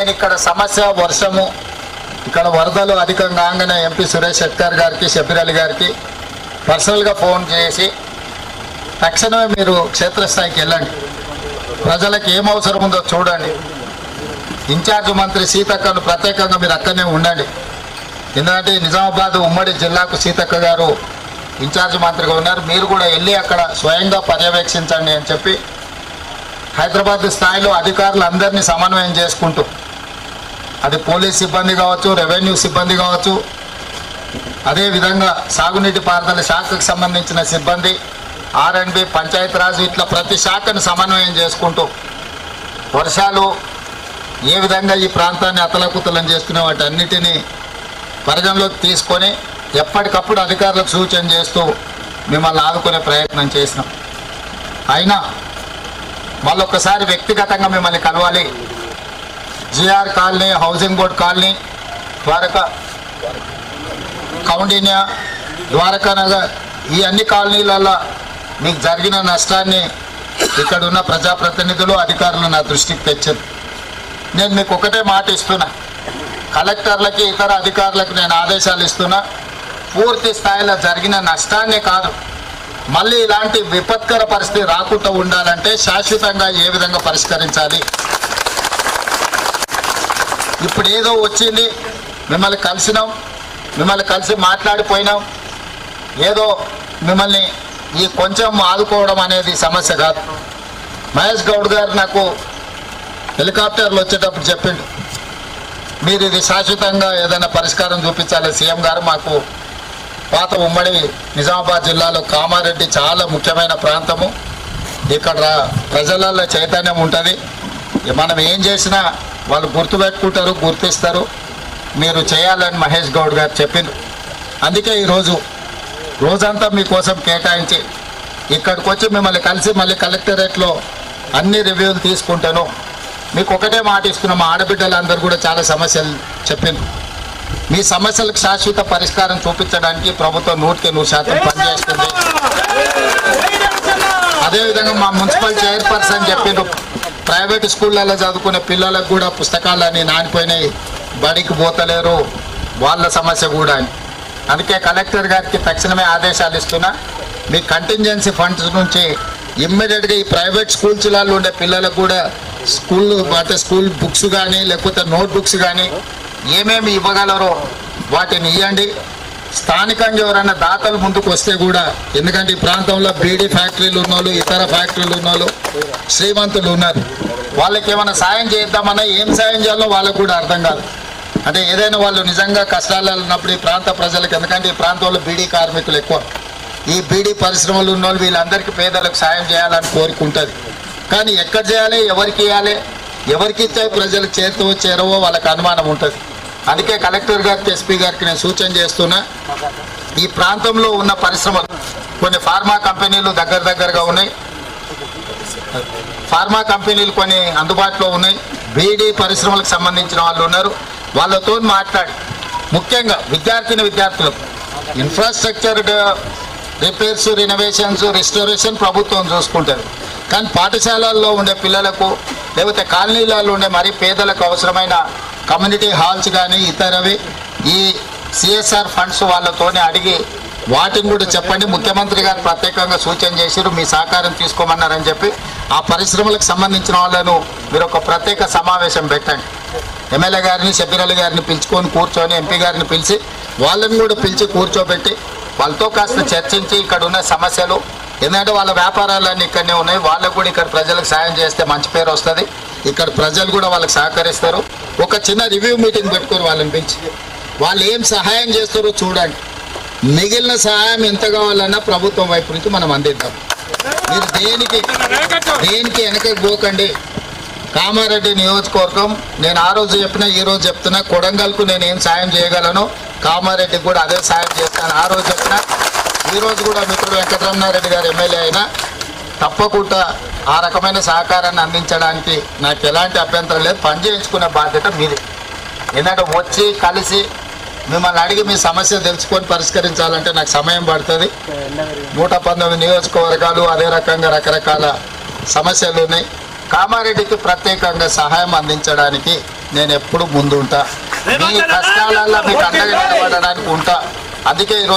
నేను ఇక్కడ సమస్య వర్షము ఇక్కడ వరదలు అధికంగా కాగానే ఎంపీ సురేష్ శెట్కర్ గారికి షబీరలి గారికి పర్సనల్గా ఫోన్ చేసి తక్షణమే మీరు క్షేత్రస్థాయికి వెళ్ళండి. ప్రజలకు ఏం అవసరం ఉందో చూడండి. ఇన్ఛార్జ్ మంత్రి సీతక్కను ప్రత్యేకంగా మీరు అక్కడనే ఉండండి. ఎందుకంటే నిజామాబాద్ ఉమ్మడి జిల్లాకు సీతక్క గారు ఇన్ఛార్జ్ మంత్రిగా ఉన్నారు. మీరు కూడా వెళ్ళి అక్కడ స్వయంగా పర్యవేక్షించండి అని చెప్పి హైదరాబాద్ స్థాయిలో అధికారులు అందరినీ సమన్వయం చేసుకుంటూ అది పోలీస్ సిబ్బంది కావచ్చు రెవెన్యూ సిబ్బంది కావచ్చు. అదేవిధంగా సాగునీటి పారుదల శాఖకు సంబంధించిన సిబ్బంది ఆర్ అండ్ బి పంచాయతీరాజ్ ఇట్లా ప్రతి శాఖను సమన్వయం చేసుకుంటూ వర్షాలు ఏ విధంగా ఈ ప్రాంతాన్ని అతలకుతలం చేసుకునే వాటి అన్నిటినీ పరిగణలోకి తీసుకొని ఎప్పటికప్పుడు అధికారులకు సూచన చేస్తూ మిమ్మల్ని ఆదుకునే ప్రయత్నం చేసినాం. అయినా మళ్ళొక్కసారి వ్యక్తిగతంగా మిమ్మల్ని కలవాలి. GR colony housing board colony Dwaraka Kaundinya Dwaraka Nagar ఈ అన్ని కాలనీలలో మీకు జరిగిన నష్టాన్ని ఇక్కడ ఉన్న ప్రజాప్రతినిధులు అధికారులు నా దృష్టికి తెచ్చారు. నేను మీకు ఒకటే మాట ఇస్తున్నా. కలెక్టర్లకి ఇతర అధికారులకు నేను ఆదేశాలు ఇస్తున్నా. పూర్తి స్థాయిలో జరిగిన నష్టాన్నే కాదు మళ్ళీ ఇలాంటి విపత్కర పరిస్థితి రాకుండా ఉండాలంటే శాశ్వతంగా ఏ విధంగా పరిష్కరించాలి ఇప్పుడు ఏదో వచ్చింది. మిమ్మల్ని కలిసినాం. మిమ్మల్ని కలిసి మాట్లాడిపోయినాం. ఏదో మిమ్మల్ని ఈ కొంచెం ఆదుకోవడం అనేది సమస్య కాదు. మహేష్ గౌడ్ గారు నాకు హెలికాప్టర్లు వచ్చేటప్పుడు చెప్పిండు. మీరు ఇది శాశ్వతంగా ఏదైనా పరిష్కారం చూపించాలి. సీఎం గారు మాకు పాత ఉమ్మడి నిజామాబాద్ జిల్లాలో కామారెడ్డి చాలా ముఖ్యమైన ప్రాంతము. ఇక్కడ ప్రజలలో చైతన్యం ఉంటుంది. మనం ఏం చేసినా వాళ్ళు గుర్తుపెట్టుకుంటారు గుర్తిస్తారు. మీరు చేయాలని మహేష్ గౌడ్ గారు చెప్పింది అందుకే ఈరోజు రోజంతా మీకోసం కేటాయించి ఇక్కడికి వచ్చి మిమ్మల్ని కలిసి మళ్ళీ కలెక్టరేట్లో అన్ని రివ్యూలు తీసుకుంటాను. మీకు ఒకటే మాట ఇస్తున్నాం మా ఆడబిడ్డలందరూ కూడా చాలా సమస్యలు చెప్పింది మీ సమస్యలకు శాశ్వత పరిష్కారం చూపించడానికి ప్రభుత్వం నూటికి నూరు శాతం పనిచేస్తుంది అదేవిధంగా మా మున్సిపల్ చైర్పర్సన్ చెప్పిండ్రు ప్రైవేట్ స్కూళ్ళలో చదువుకునే పిల్లలకు కూడా పుస్తకాలన్నీ నానిపోయినాయి. బడికి పోతలేరు. వాళ్ళ సమస్య కూడా అని. అందుకే కలెక్టర్ గారికి తక్షణమే ఆదేశాలు ఇస్తున్నా. మీ కంటింజెన్సీ ఫండ్స్ నుంచి ఇమ్మీడియట్గా ఈ ప్రైవేట్ స్కూల్స్లలో ఉండే పిల్లలకు కూడా స్కూల్ అంటే స్కూల్ బుక్స్ కానీ లేకపోతే నోట్ బుక్స్ కానీ ఏమేమి ఇవ్వగలరో వాటిని ఇవ్వండి స్థానికంగా ఎవరైనా దాతలు ముందుకు వస్తే కూడా ఎందుకంటే ఈ ప్రాంతంలో బీడీ ఫ్యాక్టరీలు ఉన్నోళ్ళు ఇతర ఫ్యాక్టరీలు ఉన్నోళ్ళు శ్రీమంతులు ఉన్నారు. వాళ్ళకి ఏమైనా సాయం చేద్దామన్నా ఏం సాయం చేయాలో వాళ్ళకు కూడా అర్థం కాదు. అంటే ఏదైనా వాళ్ళు నిజంగా కష్టాలు ఉన్నప్పుడు ఈ ప్రాంత ప్రజలకు ఎందుకంటే ఈ ప్రాంతంలో బీడీ కార్మికులు ఎక్కువ. ఈ బీడీ పరిశ్రమలు ఉన్న వాళ్ళు వీళ్ళందరికీ పేదలకు సాయం చేయాలని కోరిక ఉంటుంది. కానీ ఎక్కడ చేయాలి ఎవరికి ఇవ్వాలి ఎవరికి ఇస్తే ప్రజలకు చేరుతో చేరవో వాళ్ళకి అనుమానం ఉంటుంది. అందుకే కలెక్టర్ గారికి ఎస్పీ గారికి నేను సూచన చేస్తున్నా ఈ ప్రాంతంలో ఉన్న పరిశ్రమలు కొన్ని ఫార్మా కంపెనీలు దగ్గర దగ్గరగా ఉన్నాయి. ఫార్మా కంపెనీలు కొన్ని అందుబాటులో ఉన్నాయి. బీడీ పరిశ్రమలకు సంబంధించిన వాళ్ళు ఉన్నారు. వాళ్ళతో మాట్లాడి ముఖ్యంగా విద్యార్థిని విద్యార్థులకు ఇన్ఫ్రాస్ట్రక్చర్ రిపేర్స్ రినోవేషన్స్ రిస్టోరేషన్ ప్రభుత్వం చూసుకుంటారు. కానీ పాఠశాలల్లో ఉండే పిల్లలకు లేకపోతే కాలనీలలో ఉండే మరీ పేదలకు అవసరమైన కమ్యూనిటీ హాల్స్ కానీ ఇతరవి ఈ సిఎస్ఆర్ ఫండ్స్ వాళ్ళతోనే అడిగి వాటిని కూడా చెప్పండి. ముఖ్యమంత్రి గారు ప్రత్యేకంగా సూచన చేశారు మీ సహకారం తీసుకోమన్నారని చెప్పి ఆ పరిశ్రమలకు సంబంధించిన వాళ్ళను మీరు ఒక ప్రత్యేక సమావేశం పెట్టండి. ఎమ్మెల్యే గారిని షబీర్ గారిని పిలుచుకొని కూర్చొని ఎంపీ గారిని పిలిచి వాళ్ళని కూడా పిలిచి కూర్చోబెట్టి వాళ్ళతో కాస్త చర్చించి ఇక్కడ ఉన్న సమస్యలు ఎందుకంటే వాళ్ళ వ్యాపారాలన్నీ ఇక్కడనే ఉన్నాయి. వాళ్ళకు కూడా ఇక్కడ ప్రజలకు సాయం చేస్తే మంచి పేరు వస్తుంది. ఇక్కడ ప్రజలు కూడా వాళ్ళకి సహకరిస్తారు. ఒక చిన్న రివ్యూ మీటింగ్ పెట్టుకొని వాళ్ళని పిలిచి వాళ్ళు ఏం సహాయం చేస్తారో చూడండి. మిగిలిన సహాయం ఎంత కావాలన్నా ప్రభుత్వం వైపు నుంచి మనం అందిద్దాం. మీరు దేనికి దేనికి వెనకకి పోకండి. కామారెడ్డి నియోజకవర్గం నేను ఆ రోజు చెప్పినా ఈ రోజు చెప్తున్నా కొడంగల్కు నేను ఏం సాయం చేయగలను కామారెడ్డికి కూడా అదే సాయం చేస్తాను. ఆ రోజు చెప్పినా ఈరోజు కూడా మిత్రుడు వెంకటరమణారెడ్డి గారు ఎమ్మెల్యే అయినా తప్పకుండా ఆ రకమైన సహకారాన్ని అందించడానికి నాకు ఎలాంటి అభ్యంతరం లేదు. పని చేయించుకునే బాధ్యత మీది. ఎందుకంటే వచ్చి కలిసి మిమ్మల్ని అడిగి మీ సమస్య తెలుసుకొని పరిష్కరించాలంటే నాకు సమయం పడుతుంది. నూట పంతొమ్మిది నియోజకవర్గాలు అదే రకంగా రకరకాల సమస్యలు ఉన్నాయి. కామారెడ్డికి ప్రత్యేకంగా సహాయం అందించడానికి నేను ఎప్పుడు ముందు ఉంటా. మీ కష్టాలలో మీకు అండగా నిలబడడానికి ఉంటా. అందుకే ఈరోజు